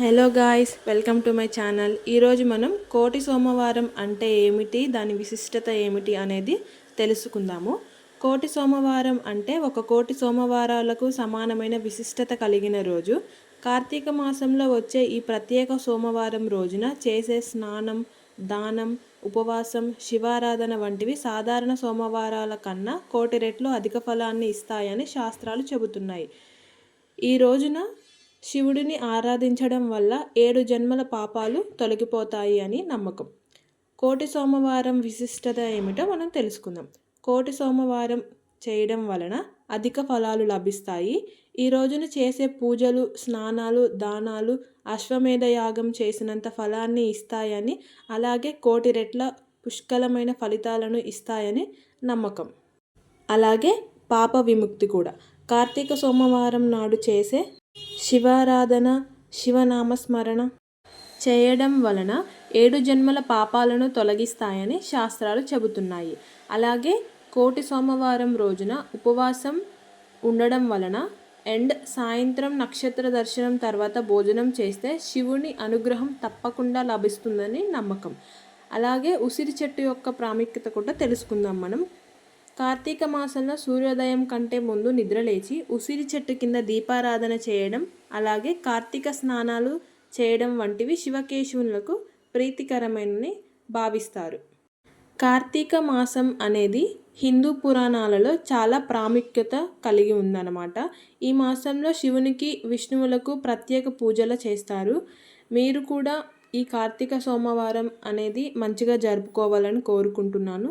Hello guys welcome to my channel. ఈరోజు మనం కోటి సోమవారం అంటే ఏమిటి దాని విశిష్టత ఏమిటి అనేది తెలుసుకుందాము. కోటి సోమవారం అంటే ఒక కోటి సోమవారాలకు సమానమైన విశిష్టత కలిగిన రోజు. కార్తీక మాసంలో వచ్చే ఈ ప్రత్యేక సోమవారం రోజున చేసే స్నానం దానం ఉపవాసం శివారాధన వంటివి సాధారణ సోమవారాల కన్నా కోటి రెట్లు అధిక ఫలాన్ని ఇస్తాయని శాస్త్రాలు చెబుతున్నాయి. ఈ రోజున శివుడిని ఆరాధించడం వల్ల ఏడు జన్మల పాపాలు తొలగిపోతాయి అని నమ్మకం. కోటి సోమవారం విశిష్టత ఏమిటో మనం తెలుసుకుందాం. కోటి సోమవారం చేయడం వలన అధిక ఫలాలు లభిస్తాయి. ఈ రోజున చేసే పూజలు స్నానాలు దానాలు అశ్వమేధ యాగం చేసినంత ఫలాన్ని ఇస్తాయని అలాగే కోటి రెట్ల పుష్కలమైన ఫలితాలను ఇస్తాయని నమ్మకం. అలాగే పాప విముక్తి కూడా. కార్తీక సోమవారం నాడు చేసే శివారాధన శివనామస్మరణ చేయడం వలన ఏడు జన్మల పాపాలను తొలగిస్తాయని శాస్త్రాలు చెబుతున్నాయి. అలాగే కోటి సోమవారం రోజున ఉపవాసం ఉండడం వలన అండ్ సాయంత్రం నక్షత్ర దర్శనం తర్వాత భోజనం చేస్తే శివుని అనుగ్రహం తప్పకుండా లభిస్తుందని నమ్మకం. అలాగే ఉసిరి చెట్టు యొక్క ప్రాముఖ్యత కూడా తెలుసుకుందాం మనం. కార్తీక మాసంలో సూర్యోదయం కంటే ముందు నిద్రలేచి ఉసిరి చెట్టు కింద దీపారాధన చేయడం అలాగే కార్తీక స్నానాలు చేయడం వంటివి శివకేశవులకు ప్రీతికరమైనని భావిస్తారు. కార్తీక మాసం అనేది హిందూ పురాణాలలో చాలా ప్రాముఖ్యత కలిగి ఉందన్నమాట. ఈ మాసంలో శివునికి విష్ణువులకు ప్రత్యేక పూజలు చేస్తారు. మీరు కూడా ఈ కార్తీక సోమవారం అనేది మంచిగా జరుపుకోవాలని కోరుకుంటున్నాను.